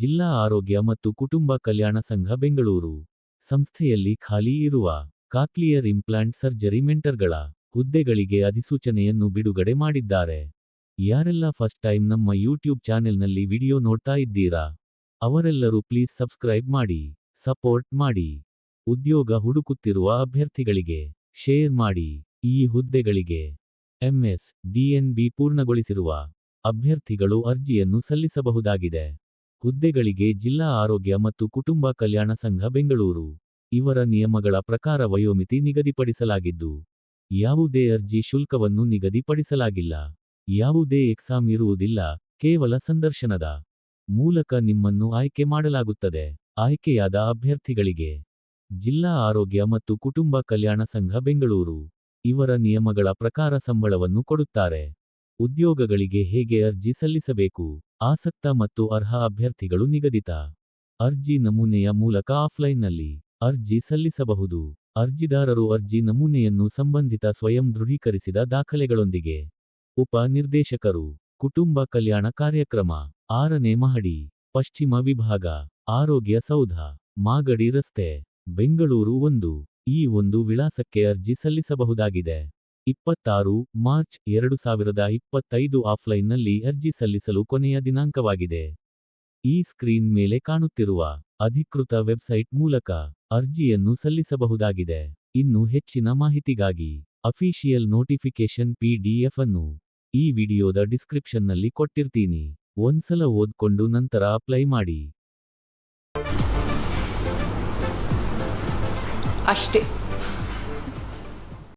ಜಿಲ್ಲಾ ಆರೋಗ್ಯ ಮತ್ತು ಕುಟುಂಬ ಕಲ್ಯಾಣ ಸಂಘ ಬೆಂಗಳೂರು. ಸಂಸ್ಥೆಯಲ್ಲಿ ಖಾಲಿ ಇರುವ ಕಾಕ್ಲಿಯರ್ ಇಂಪ್ಲಾಂಟ್ ಸರ್ಜರಿ ಮೆಂಟರ್ಗಳ ಹುದ್ದೆಗಳಿಗೆ ಅಧಿಸೂಚನೆಯನ್ನು ಬಿಡುಗಡೆ ಮಾಡಿದ್ದಾರೆ. ಯಾರೆಲ್ಲ ಫಸ್ಟ್ ಟೈಮ್ ನಮ್ಮ ಯೂಟ್ಯೂಬ್ ಚಾನೆಲ್ನಲ್ಲಿ ವಿಡಿಯೋ ನೋಡ್ತಾ ಇದ್ದೀರಾ? ಅವರೆಲ್ಲರೂ ಪ್ಲೀಸ್ ಸಬ್ಸ್ಕ್ರೈಬ್ ಮಾಡಿ, ಸಪೋರ್ಟ್ ಮಾಡಿ. ಉದ್ಯೋಗ ಹುಡುಕುತ್ತಿರುವ ಅಭ್ಯರ್ಥಿಗಳಿಗೆ ಶೇರ್ ಮಾಡಿ. ಈ ಹುದ್ದೆಗಳಿಗೆ ಎಂಎಸ್, ಡಿಎನ್ಬಿ ಪೂರ್ಣಗೊಳಿಸಿರುವ ಅಭ್ಯರ್ಥಿಗಳು ಅರ್ಜಿಯನ್ನು ಸಲ್ಲಿಸಬಹುದಾಗಿದೆ. ಹುದ್ದೆಗಳಿಗೆ ಜಿಲ್ಲಾ ಆರೋಗ್ಯ ಮತ್ತು ಕುಟುಂಬ ಕಲ್ಯಾಣ ಸಂಘ ಬೆಂಗಳೂರು. ಇವರ ನಿಯಮಗಳ ಪ್ರಕಾರ ವಯೋಮಿತಿ ನಿಗದಿಪಡಿಸಲಾಗಿದ್ದು, ಯಾವುದೇ ಅರ್ಜಿ ಶುಲ್ಕವನ್ನು ನಿಗದಿಪಡಿಸಲಾಗಿಲ್ಲ. ಯಾವುದೇ ಎಕ್ಸಾಮ್ ಇರುವುದಿಲ್ಲ, ಕೇವಲ ಸಂದರ್ಶನದ ಮೂಲಕ ನಿಮ್ಮನ್ನು ಆಯ್ಕೆ ಮಾಡಲಾಗುತ್ತದೆ. ಆಯ್ಕೆಯಾದ ಅಭ್ಯರ್ಥಿಗಳಿಗೆ ಜಿಲ್ಲಾ ಆರೋಗ್ಯ ಮತ್ತು ಕುಟುಂಬ ಕಲ್ಯಾಣ ಸಂಘ ಬೆಂಗಳೂರು. ಇವರ ನಿಯಮಗಳ ಪ್ರಕಾರ ಸಂಬಳವನ್ನು ಕೊಡುತ್ತಾರೆ. ಉದ್ಯೋಗಗಳಿಗೆ ಹೇಗೆ ಅರ್ಜಿ ಸಲ್ಲಿಸಬೇಕು? ಆಸಕ್ತ ಮತ್ತು ಅರ್ಹ ಅಭ್ಯರ್ಥಿಗಳು ನಿಗದಿತ. ಅರ್ಜಿ ನಮೂನೆಯ ಮೂಲಕ ಆಫ್ಲೈನ್ನಲ್ಲಿ ಅರ್ಜಿ ಸಲ್ಲಿಸಬಹುದು. ಅರ್ಜಿದಾರರು ಅರ್ಜಿ ನಮೂನೆಯನ್ನು ಸಂಬಂಧಿತ ಸ್ವಯಂ ದೃಢೀಕರಿಸಿದ ದಾಖಲೆಗಳೊಂದಿಗೆ. ಉಪ ನಿರ್ದೇಶಕರು, ಕುಟುಂಬ ಕಲ್ಯಾಣ ಕಾರ್ಯಕ್ರಮ, ಆರನೇ ಮಹಡಿ, ಪಶ್ಚಿಮ ವಿಭಾಗ, ಆರೋಗ್ಯ ಸೌಧ, ಮಾಗಡಿ ರಸ್ತೆ, ಬೆಂಗಳೂರು ಒಂದು, ಈ ಒಂದು ವಿಳಾಸಕ್ಕೆ ಅರ್ಜಿ ಸಲ್ಲಿಸಬಹುದಾಗಿದೆ. ಇಪ್ಪತ್ತಾರು ಮಾರ್ಚ್ ಎರಡು ಸಾವಿರದ ಇಪ್ಪತ್ತೈದು ಆಫ್ಲೈನ್ನಲ್ಲಿ ಅರ್ಜಿ ಸಲ್ಲಿಸಲು ಕೊನೆಯ ದಿನಾಂಕವಾಗಿದೆ. ಈ ಸ್ಕ್ರೀನ್ ಮೇಲೆ ಕಾಣುತ್ತಿರುವ ಅಧಿಕೃತ ವೆಬ್ಸೈಟ್ ಮೂಲಕ ಅರ್ಜಿಯನ್ನು ಸಲ್ಲಿಸಬಹುದಾಗಿದೆ. ಇನ್ನು ಹೆಚ್ಚಿನ ಮಾಹಿತಿಗಾಗಿ ಅಫಿಷಿಯಲ್ ನೋಟಿಫಿಕೇಶನ್ ಪಿಡಿಎಫ್ ಅನ್ನು ಈ ವಿಡಿಯೋದ ಡಿಸ್ಕ್ರಿಪ್ಷನ್ನಲ್ಲಿ ಕೊಟ್ಟಿರ್ತೀನಿ. ಒಂದ್ಸಲ ಓದ್ಕೊಂಡು ನಂತರ ಅಪ್ಲೈ ಮಾಡಿ. ಅಷ್ಟೇ.